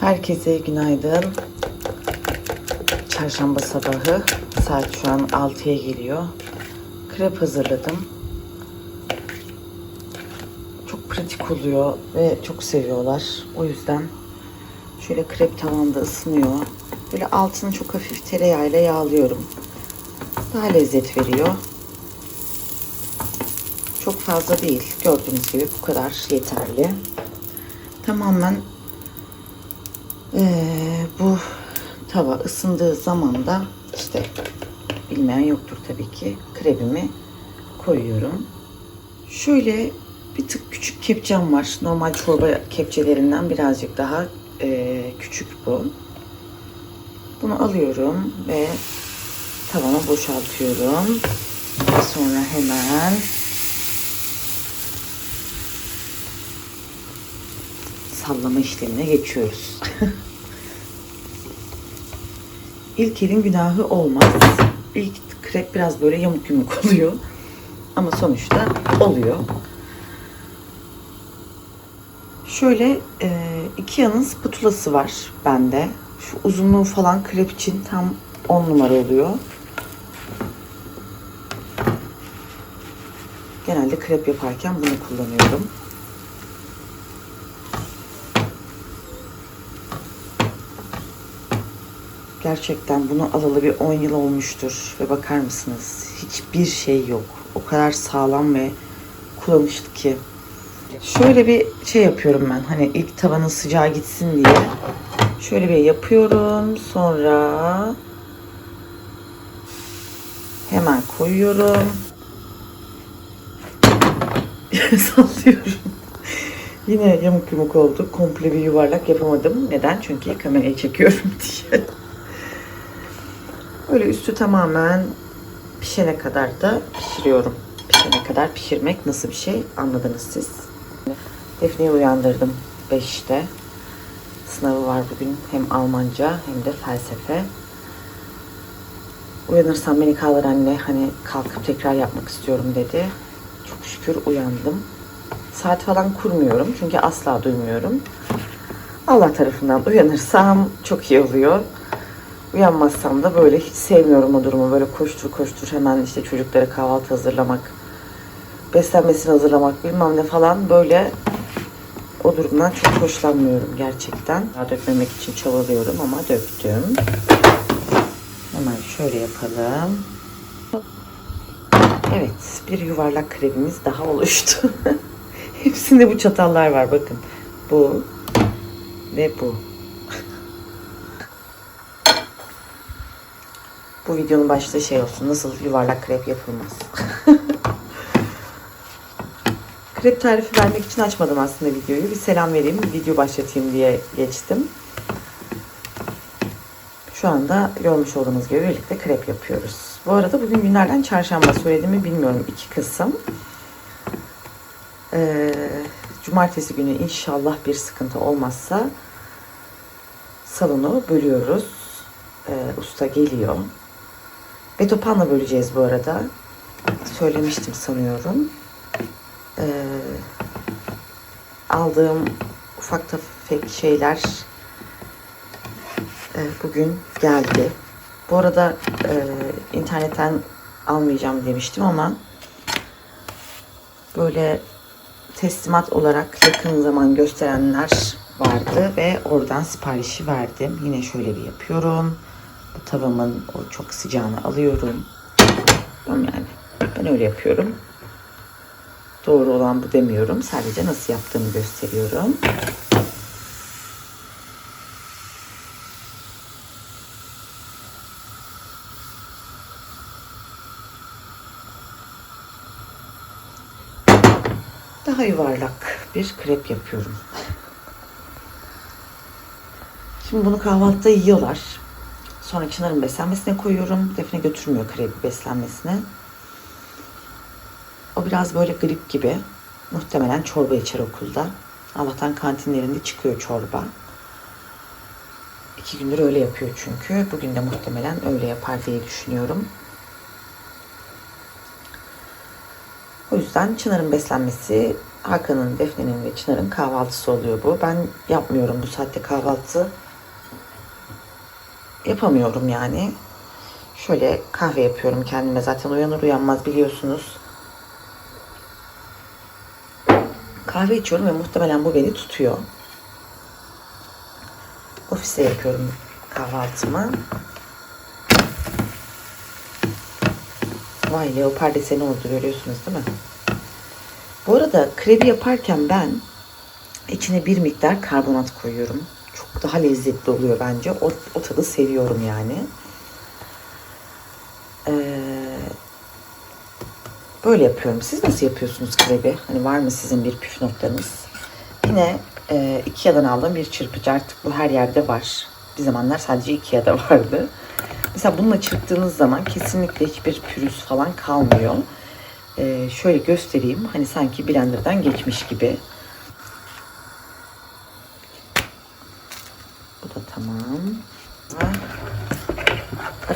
Herkese günaydın. Çarşamba sabahı. Saat şu an 6'ya geliyor. Krep hazırladım. Çok pratik oluyor ve çok seviyorlar. O yüzden şöyle krep tavanda ısınıyor. Böyle altını çok hafif tereyağıyla yağlıyorum. Daha lezzet veriyor. Çok fazla değil. Gördüğünüz gibi bu kadar yeterli. Tamamen ee, bu tava ısındığı zaman da işte bilmeyen yoktur tabii ki krebimi koyuyorum. Şöyle bir tık küçük kepçem var. Normal çorba kepçelerinden birazcık daha e, küçük bu. Bunu alıyorum ve tavana boşaltıyorum. Sonra hemen sallama işlemine geçiyoruz. İlk elin günahı olmaz. İlk krep biraz böyle yamuk yumuk oluyor. Ama sonuçta oluyor. Şöyle e, iki yanın spatulası var bende. Şu uzunluğu falan krep için tam 10 numara oluyor. Genelde krep yaparken bunu kullanıyorum. Gerçekten bunu alalı bir 10 yıl olmuştur. Ve bakar mısınız? Hiçbir şey yok. O kadar sağlam ve kullanışlı ki. Şöyle bir şey yapıyorum ben. Hani ilk tavanın sıcağı gitsin diye. Şöyle bir yapıyorum. Sonra hemen koyuyorum. Sallıyorum. Yine yamuk yumuk oldu. Komple bir yuvarlak yapamadım. Neden? Çünkü kamerayı çekiyorum diye. Böyle üstü tamamen pişene kadar da pişiriyorum. Pişene kadar pişirmek nasıl bir şey anladınız siz. Defne'yi uyandırdım 5'te. Sınavı var bugün hem Almanca hem de felsefe. Uyanırsam beni kaldır anne hani kalkıp tekrar yapmak istiyorum dedi. Çok şükür uyandım. Saat falan kurmuyorum çünkü asla duymuyorum. Allah tarafından uyanırsam çok iyi oluyor. Uyanmazsam da böyle hiç sevmiyorum o durumu. Böyle koştur koştur hemen işte çocuklara kahvaltı hazırlamak, beslenmesini hazırlamak bilmem ne falan böyle o durumdan çok hoşlanmıyorum gerçekten. Daha dökmemek için çabalıyorum ama döktüm. Hemen şöyle yapalım. Evet, bir yuvarlak krebimiz daha oluştu. Hepsinde bu çatallar var bakın. Bu ve bu. Bu videonun başlığı şey olsun. Nasıl yuvarlak krep yapılmaz. krep tarifi vermek için açmadım aslında videoyu. Bir selam vereyim, video başlatayım diye geçtim. Şu anda görmüş olduğunuz gibi birlikte krep yapıyoruz. Bu arada bugün günlerden çarşamba söylediğimi bilmiyorum. 2 Kasım. Ee, cumartesi günü inşallah bir sıkıntı olmazsa salonu bölüyoruz. Ee, usta geliyor. Betopanla böleceğiz bu arada. Söylemiştim sanıyorum. Ee, aldığım ufak tefek şeyler e, bugün geldi. Bu arada e, internetten almayacağım demiştim ama böyle teslimat olarak yakın zaman gösterenler vardı ve oradan siparişi verdim. Yine şöyle bir yapıyorum. Tavamın o çok sıcağını alıyorum. Yani. Ben öyle yapıyorum. Doğru olan bu demiyorum. Sadece nasıl yaptığımı gösteriyorum. Daha yuvarlak bir krep yapıyorum. Şimdi bunu kahvaltıda yiyorlar. Sonra Çınar'ın beslenmesine koyuyorum. Defne götürmüyor krepi beslenmesine. O biraz böyle grip gibi. Muhtemelen çorba içer okulda. Allah'tan kantinlerinde çıkıyor çorba. İki gündür öyle yapıyor çünkü. Bugün de muhtemelen öyle yapar diye düşünüyorum. O yüzden Çınar'ın beslenmesi Hakan'ın, Defne'nin ve Çınar'ın kahvaltısı oluyor bu. Ben yapmıyorum bu saatte kahvaltı. Yapamıyorum yani. Şöyle kahve yapıyorum kendime. Zaten uyanır uyanmaz biliyorsunuz. Kahve içiyorum ve muhtemelen bu beni tutuyor. Ofiste yapıyorum kahvaltımı. Vay leopar deseni oldu görüyorsunuz değil mi? Bu arada krebi yaparken ben içine bir miktar karbonat koyuyorum. Çok daha lezzetli oluyor bence. O, o tadı seviyorum yani. Ee, böyle yapıyorum. Siz nasıl yapıyorsunuz krebi? Hani var mı sizin bir püf noktanız? Yine e, Ikea'dan aldığım bir çırpıcı. Artık bu her yerde var. Bir zamanlar sadece Ikea'da vardı. Mesela bununla çırptığınız zaman kesinlikle hiçbir pürüz falan kalmıyor. Ee, şöyle göstereyim. Hani sanki blenderdan geçmiş gibi. Bu da tamam.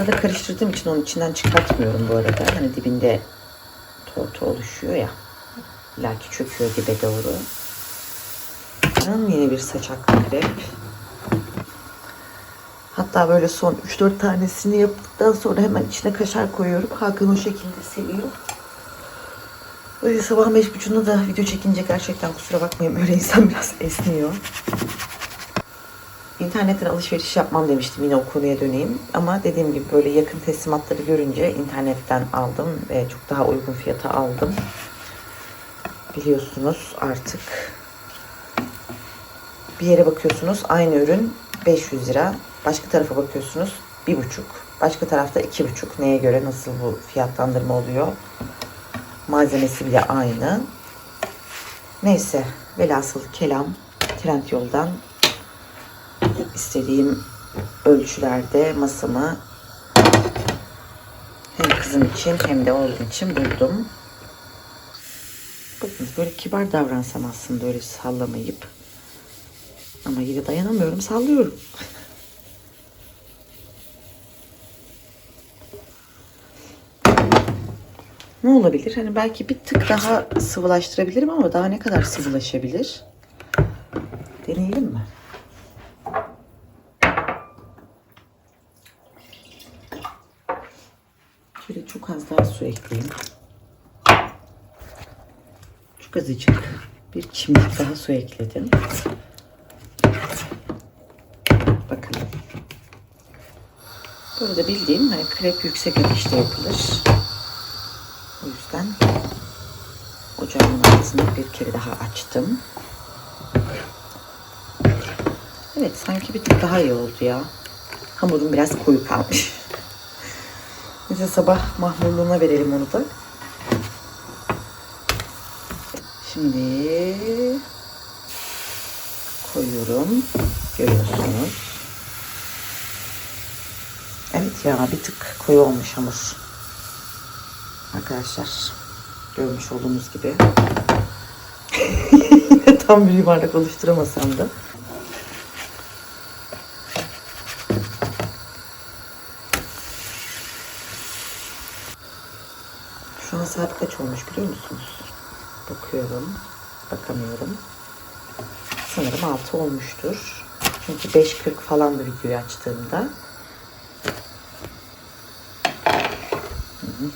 Arada karıştırdığım için onun içinden çıkartmıyorum bu arada. Hani dibinde tortu oluşuyor ya. Laki çöküyor gibi doğru. Ben yine bir saçaklı krep. Hatta böyle son 3-4 tanesini yaptıktan sonra hemen içine kaşar koyuyorum. Hakan o şekilde seviyor. Böyle sabah beş buçuğunda da video çekince gerçekten kusura bakmayın böyle insan biraz esniyor. İnternetten alışveriş yapmam demiştim yine o konuya döneyim. Ama dediğim gibi böyle yakın teslimatları görünce internetten aldım ve çok daha uygun fiyata aldım. Biliyorsunuz artık bir yere bakıyorsunuz aynı ürün 500 lira. Başka tarafa bakıyorsunuz bir buçuk. Başka tarafta iki buçuk. Neye göre nasıl bu fiyatlandırma oluyor? Malzemesi bile aynı. Neyse velhasıl kelam trend yoldan istediğim ölçülerde masamı hem kızım için hem de oğlum için buldum. Bakınız böyle kibar davransam aslında öyle sallamayıp ama yine dayanamıyorum sallıyorum. ne olabilir? Hani belki bir tık daha sıvılaştırabilirim ama daha ne kadar sıvılaşabilir? Deneyelim mi? Şöyle çok az daha su ekleyeyim. Çok azıcık. Bir çimdik daha su ekledim. Bakalım. Burada bildiğim hani krep yüksek ateşte yapılır. O yüzden ocağımın altını bir kere daha açtım. Evet sanki bir tık daha iyi oldu ya. Hamurum biraz koyu kalmış. Neyse sabah mahmurluğuna verelim onu da. Şimdi koyuyorum. Görüyorsunuz. Evet ya bir tık koyu olmuş hamur. Arkadaşlar görmüş olduğunuz gibi. Tam bir yuvarlak oluşturamasam da. Şu an saat olmuş biliyor musunuz? Bakıyorum. Bakamıyorum. Sanırım 6 olmuştur. Çünkü 5.40 falan da videoyu açtığımda.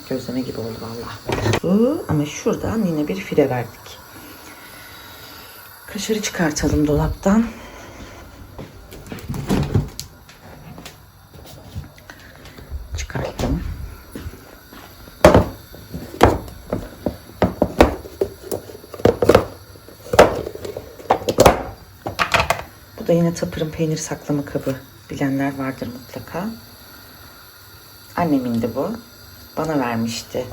Gözleme gibi oldu valla. Ama şuradan yine bir file verdik. Kaşarı çıkartalım dolaptan. Tapır'ın peynir saklama kabı. Bilenler vardır mutlaka. Annemin de bu. Bana vermişti.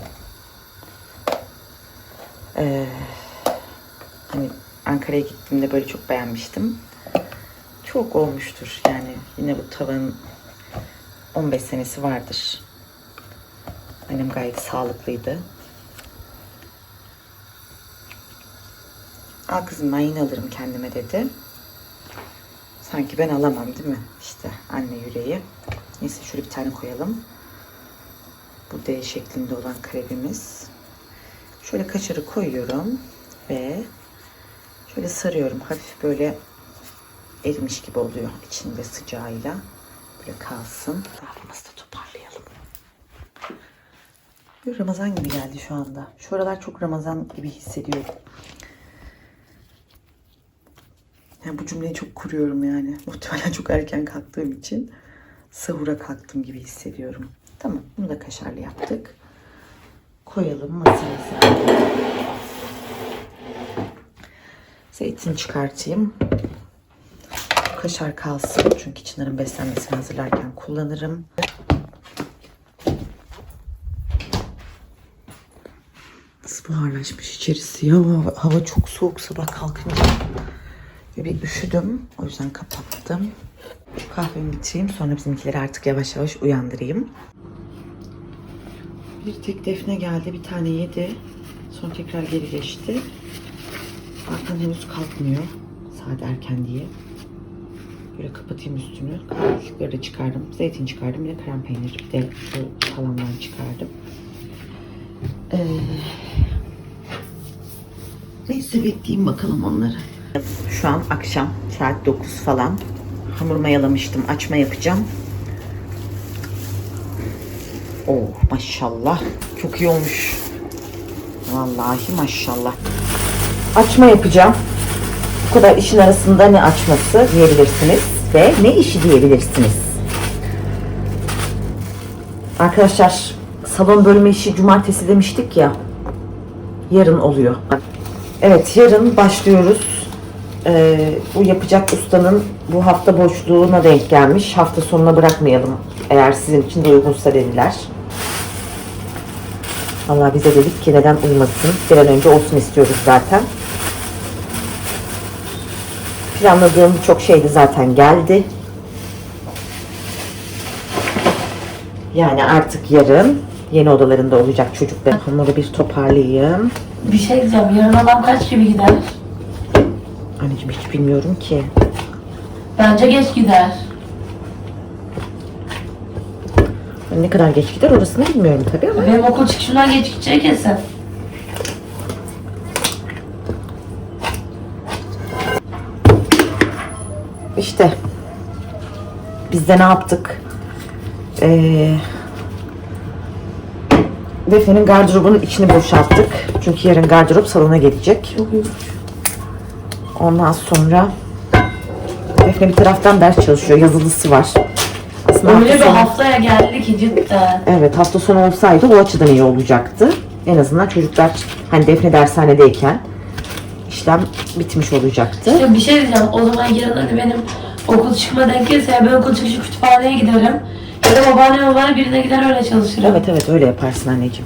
Ee, hani Ankara'ya gittiğimde böyle çok beğenmiştim. Çok olmuştur yani. Yine bu tavanın 15 senesi vardır. Annem gayet sağlıklıydı. Al kızım ben yine alırım kendime dedi. Sanki ben alamam değil mi? İşte anne yüreği. Neyse şöyle bir tane koyalım. Bu D şeklinde olan krebimiz. Şöyle kaşarı koyuyorum ve Böyle sarıyorum. Hafif böyle erimiş gibi oluyor içinde sıcağıyla. Böyle kalsın. Tarafımızı da toparlayalım. Bir Ramazan gibi geldi şu anda. Şu aralar çok Ramazan gibi hissediyorum. Yani bu cümleyi çok kuruyorum yani. Muhtemelen çok erken kalktığım için sahura kalktım gibi hissediyorum. Tamam bunu da kaşarlı yaptık. Koyalım masamıza. Zeytin çıkartayım. Kaşar kalsın çünkü Çınar'ın beslenmesini hazırlarken kullanırım. Nasıl buharlaşmış içerisi ya. Hava çok soğuk sabah kalkınca. Ve bir üşüdüm. O yüzden kapattım. Kahvemi bitireyim. Sonra bizimkileri artık yavaş yavaş uyandırayım. Bir tek Defne geldi. Bir tane yedi. Sonra tekrar geri geçti. Arkan henüz kalkmıyor. Saat erken diye. Böyle kapatayım üstünü. Kahvaltılıkları da çıkardım. Zeytin çıkardım. Bir de krem peyniri. Bir de şu kalandan çıkardım. Ee, neyse bekleyeyim bakalım onları. Şu an akşam saat 9 falan. Hamur mayalamıştım. Açma yapacağım. Oh maşallah. Çok iyi olmuş. Vallahi maşallah. Açma yapacağım. Bu kadar işin arasında ne açması diyebilirsiniz ve ne işi diyebilirsiniz. Arkadaşlar salon bölme işi cumartesi demiştik ya. Yarın oluyor. Evet yarın başlıyoruz. Ee, bu yapacak ustanın bu hafta boşluğuna denk gelmiş. Hafta sonuna bırakmayalım eğer sizin için de uygunsa dediler. Allah bize dedik ki neden uymasın. Bir an önce olsun istiyoruz zaten. Planladığım çok şeydi zaten geldi. Yani artık yarın yeni odalarında olacak çocuklar. Hamuru bir toparlayayım. Bir şey diyeceğim. Yarın adam kaç gibi gider? Anneciğim hiç bilmiyorum ki. Bence geç gider. Ne kadar geç gider orasını bilmiyorum tabii ama. Benim okul çıkışından geç gideceği kesin. İşte biz de ne yaptık? Ee, Defne'nin gardırobunun içini boşalttık. Çünkü yarın gardırop salona gelecek. Ondan sonra Defne bir taraftan ders çalışıyor. Yazılısı var. Aslında hafta Öyle bir sonu- haftaya geldi ki cidden. Evet hafta sonu olsaydı o açıdan iyi olacaktı. En azından çocuklar hani Defne dershanedeyken işlem bitmiş olacaktı. Ya bir şey diyeceğim. O zaman yarın hani benim okul çıkma denk gelirse ben okul çıkışı kütüphaneye giderim. Ya da babaanne babaanne birine gider öyle çalışırım. Evet evet öyle yaparsın anneciğim.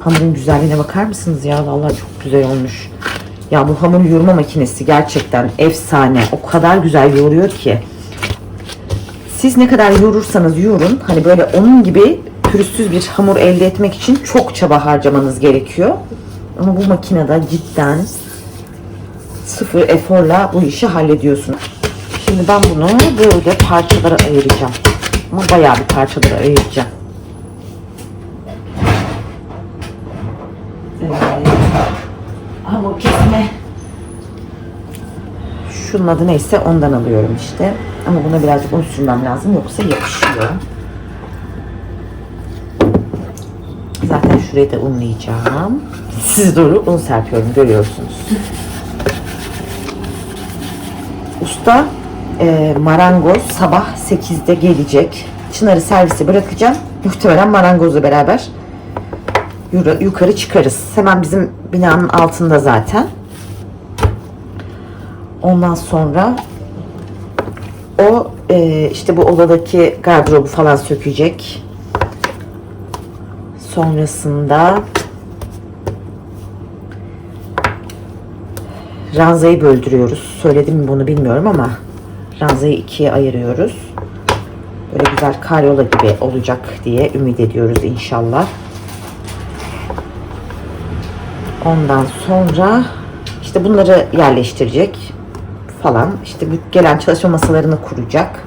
Hamurun güzelliğine bakar mısınız ya? Vallahi çok güzel olmuş. Ya bu hamur yoğurma makinesi gerçekten efsane. O kadar güzel yoğuruyor ki. Siz ne kadar yoğurursanız yoğurun. Hani böyle onun gibi pürüzsüz bir hamur elde etmek için çok çaba harcamanız gerekiyor. Ama bu makinede cidden sıfır eforla bu işi hallediyorsun. Şimdi ben bunu böyle parçalara ayıracağım. Ama bayağı bir parçalara ayıracağım. Evet. Hamur kesme. Şunun adı neyse ondan alıyorum işte. Ama buna birazcık un sürmem lazım yoksa yapışıyor. Zaten şurayı da unlayacağım. Siz doğru un serpiyorum görüyorsunuz. Usta e, marangoz sabah 8'de gelecek. Çınar'ı servise bırakacağım. Muhtemelen marangozla beraber yukarı çıkarız. Hemen bizim binanın altında zaten. Ondan sonra o e, işte bu odadaki gardırobu falan sökecek. Sonrasında ranzayı böldürüyoruz. Söyledim mi bunu bilmiyorum ama ranzayı ikiye ayırıyoruz. Böyle güzel karyola gibi olacak diye ümit ediyoruz inşallah. Ondan sonra işte bunları yerleştirecek falan. İşte gelen çalışma masalarını kuracak.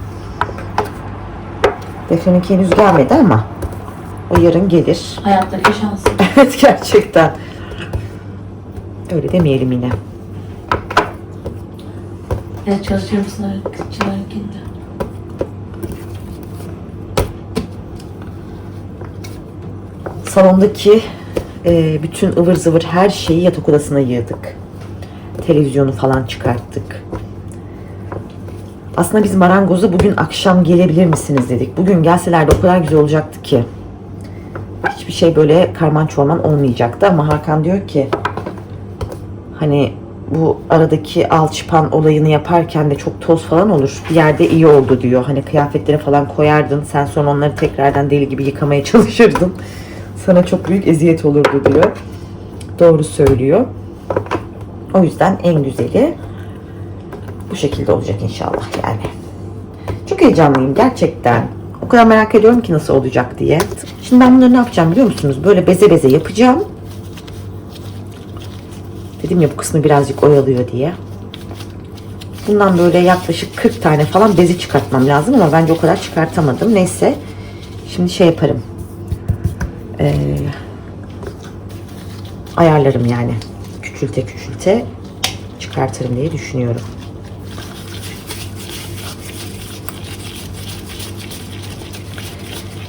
Defne'ninki henüz gelmedi ama o yarın gelir. Hayattaki şans. Evet gerçekten. Öyle demeyelim yine. Evet çalışıyorum sınav çıkarken Salondaki e, bütün ıvır zıvır her şeyi yatak odasına yığdık. Televizyonu falan çıkarttık. Aslında biz marangoza bugün akşam gelebilir misiniz dedik. Bugün gelselerdi o kadar güzel olacaktı ki. Hiçbir şey böyle karman çorman olmayacaktı ama Hakan diyor ki hani bu aradaki alçıpan olayını yaparken de çok toz falan olur. Bir yerde iyi oldu diyor. Hani kıyafetleri falan koyardın. Sen sonra onları tekrardan deli gibi yıkamaya çalışırdın. Sana çok büyük eziyet olurdu diyor. Doğru söylüyor. O yüzden en güzeli bu şekilde olacak inşallah yani. Çok heyecanlıyım gerçekten. O kadar merak ediyorum ki nasıl olacak diye. Şimdi ben bunları ne yapacağım biliyor musunuz? Böyle beze beze yapacağım. Dedim ya bu kısmı birazcık oyalıyor diye. Bundan böyle yaklaşık 40 tane falan bezi çıkartmam lazım ama bence o kadar çıkartamadım. Neyse. Şimdi şey yaparım. Ee, ayarlarım yani. Küçülte küçülte çıkartırım diye düşünüyorum.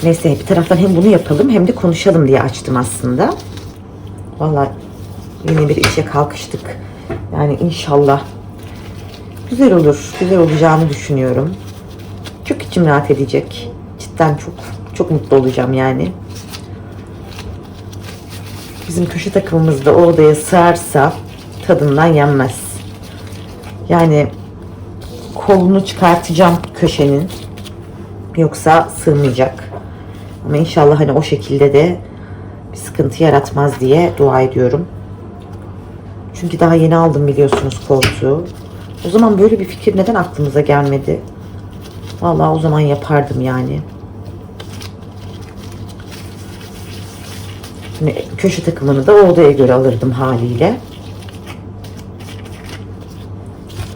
Neyse bir taraftan hem bunu yapalım hem de konuşalım diye açtım aslında. Vallahi yine bir işe kalkıştık. Yani inşallah güzel olur. Güzel olacağını düşünüyorum. Çok içim rahat edecek. Cidden çok çok mutlu olacağım yani. Bizim köşe takımımız da odaya sığarsa tadından yenmez. Yani kolunu çıkartacağım köşenin. Yoksa sığmayacak. Ama inşallah hani o şekilde de bir sıkıntı yaratmaz diye dua ediyorum. Çünkü daha yeni aldım biliyorsunuz koltuğu. O zaman böyle bir fikir neden aklımıza gelmedi? Vallahi o zaman yapardım yani. Hani köşe takımını da odaya göre alırdım haliyle.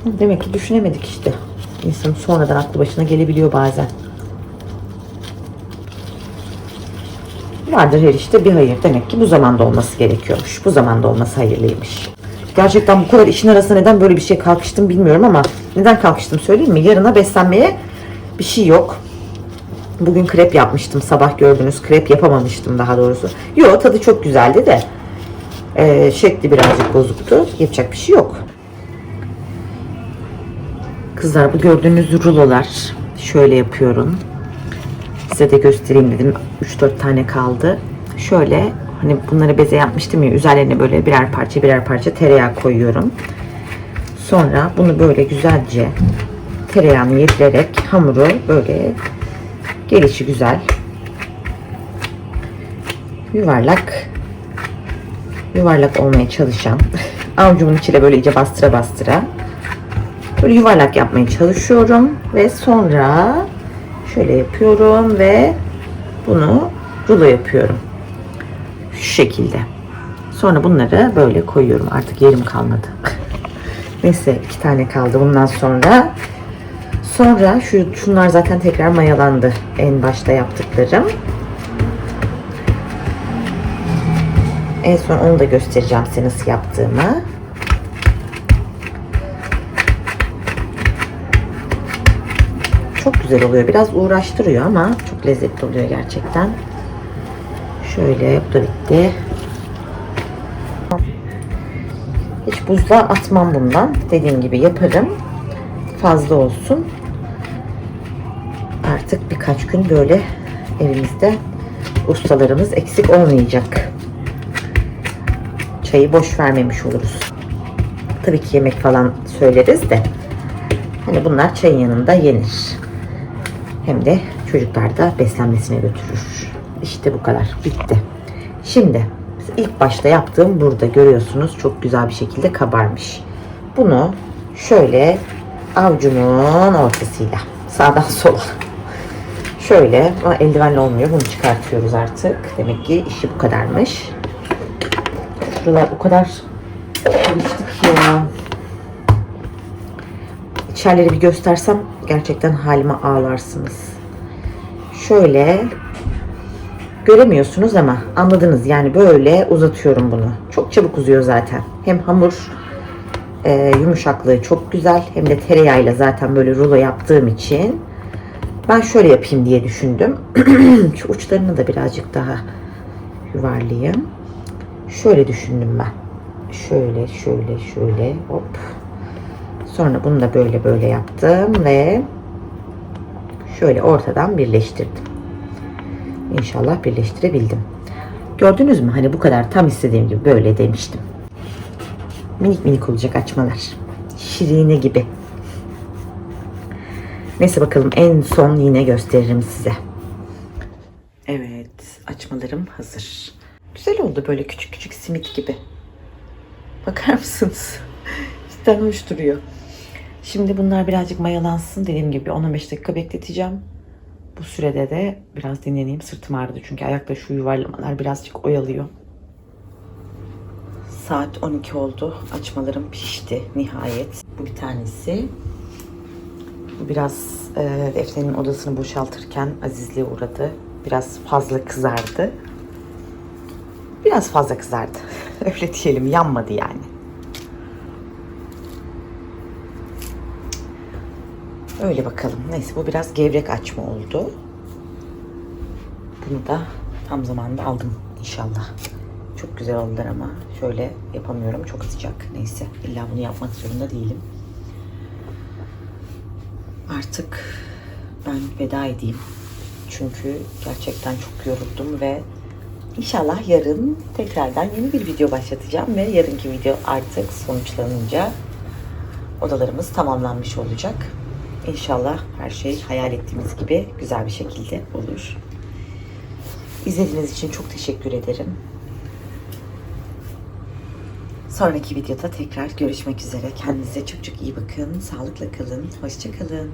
Demek ki düşünemedik işte. İnsanın sonradan aklı başına gelebiliyor bazen. Vardır her işte bir hayır. Demek ki bu zamanda olması gerekiyormuş. Bu zamanda olması hayırlıymış. Gerçekten bu kadar işin arasında neden böyle bir şey kalkıştım bilmiyorum ama neden kalkıştım söyleyeyim mi? Yarına beslenmeye bir şey yok. Bugün krep yapmıştım sabah gördünüz. Krep yapamamıştım daha doğrusu. Yo tadı çok güzeldi de. Ee, şekli birazcık bozuktu. Yapacak bir şey yok. Kızlar bu gördüğünüz rulolar. Şöyle yapıyorum. Size de göstereyim dedim. 3-4 tane kaldı. Şöyle hani bunları beze yapmıştım ya üzerlerine böyle birer parça birer parça tereyağı koyuyorum. Sonra bunu böyle güzelce tereyağını yedirerek hamuru böyle gelişi güzel. Yuvarlak. Yuvarlak olmaya çalışan. Avucumun içine böyle iyice bastıra bastıra. Böyle yuvarlak yapmaya çalışıyorum. Ve sonra şöyle yapıyorum ve bunu rulo yapıyorum. Şu şekilde. Sonra bunları böyle koyuyorum. Artık yerim kalmadı. Neyse iki tane kaldı. Bundan sonra sonra şu şunlar zaten tekrar mayalandı en başta yaptıklarım en son onu da göstereceğim size nasıl yaptığımı Çok güzel oluyor. Biraz uğraştırıyor ama çok lezzetli oluyor gerçekten. Şöyle bu da bitti. Hiç buzluğa atmam bundan. Dediğim gibi yaparım. Fazla olsun. Birkaç gün böyle evimizde ustalarımız eksik olmayacak. Çayı boş vermemiş oluruz. Tabii ki yemek falan söyleriz de. Hani bunlar çayın yanında yenir. Hem de çocuklar da beslenmesine götürür. İşte bu kadar. Bitti. Şimdi ilk başta yaptığım burada görüyorsunuz çok güzel bir şekilde kabarmış. Bunu şöyle avucumun ortasıyla sağdan sola şöyle ama eldivenle olmuyor. Bunu çıkartıyoruz artık. Demek ki işi bu kadarmış. Şuralar o kadar karıştık ya. İçerileri bir göstersem gerçekten halime ağlarsınız. Şöyle göremiyorsunuz ama anladınız yani böyle uzatıyorum bunu. Çok çabuk uzuyor zaten. Hem hamur e, yumuşaklığı çok güzel hem de tereyağıyla zaten böyle rulo yaptığım için ben şöyle yapayım diye düşündüm. Şu uçlarını da birazcık daha yuvarlayayım. Şöyle düşündüm ben. Şöyle, şöyle, şöyle hop. Sonra bunu da böyle böyle yaptım ve şöyle ortadan birleştirdim. İnşallah birleştirebildim. Gördünüz mü? Hani bu kadar tam istediğim gibi böyle demiştim. Minik minik olacak açmalar. Şirine gibi. Neyse bakalım en son yine gösteririm size. Evet, açmalarım hazır. Güzel oldu böyle küçük küçük simit gibi. Bakar mısınız? Cidden hoş duruyor. Şimdi bunlar birazcık mayalansın. Dediğim gibi 10-15 dakika bekleteceğim. Bu sürede de biraz dinleneyim. Sırtım ağrıdı çünkü ayakta şu yuvarlamalar birazcık oyalıyor. Saat 12 oldu. Açmalarım pişti nihayet. Bu bir tanesi. Biraz e, Defne'nin odasını boşaltırken azizliğe uğradı. Biraz fazla kızardı. Biraz fazla kızardı. Öyle diyelim yanmadı yani. Öyle bakalım. Neyse bu biraz gevrek açma oldu. Bunu da tam zamanda aldım inşallah. Çok güzel oldular ama şöyle yapamıyorum. Çok sıcak. Neyse illa bunu yapmak zorunda değilim. Artık ben veda edeyim. Çünkü gerçekten çok yoruldum ve inşallah yarın tekrardan yeni bir video başlatacağım ve yarınki video artık sonuçlanınca odalarımız tamamlanmış olacak. İnşallah her şey hayal ettiğimiz gibi güzel bir şekilde olur. İzlediğiniz için çok teşekkür ederim. Sonraki videoda tekrar görüşmek üzere. Kendinize çok çok iyi bakın. Sağlıkla kalın. Hoşça kalın.